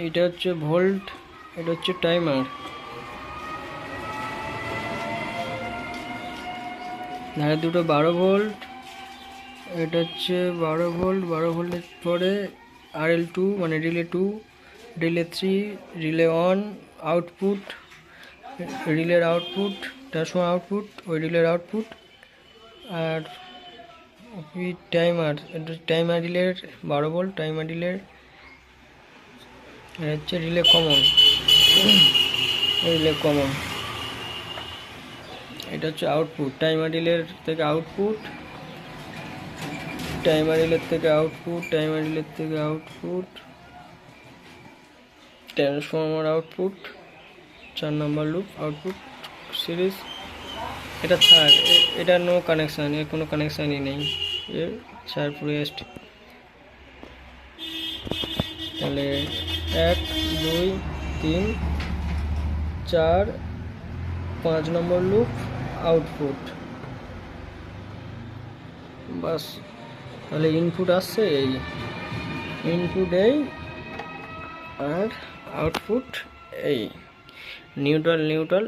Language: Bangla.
এইটা হচ্ছে ভোল্ট, এটা হচ্ছে টাইমার। ধারে দুটো বারো ভোল্ট, এটা হচ্ছে বারো ভোল্ট, বারো ভোল্টের পরে আর এল টু মানে relay two relay three relay one output রিলের আউটপুট ট্রান্সফর্মার আউটপুট ওই রিলের আউটপুট আর টাইমার এটা টাইমার রিলের বারো ভোল্ট টাইমার রিলের এটা হচ্ছে রিলে কমন রিলে কমন এটা হচ্ছে আউটপুট টাইমার রিলের থেকে আউটপুট টাইমার রিলের থেকে আউটপুট টাইমার রিলের থেকে আউটপুট ট্রান্সফর্মার আউটপুট চার নাম্বার লুপ আউটপুট সিরিজ এটা থার্ড এটা নো কানেকশান এর কোনো কানেকশানই নেই। এর চার পুরো এসট তাহলে এক, দুই, তিন, চার, পাঁচ নম্বর লুপ আউটপুট বাস, তাহলে ইনপুট আসছে এই। ইনপুট এই আর আউটপুট এই। Neutral neutral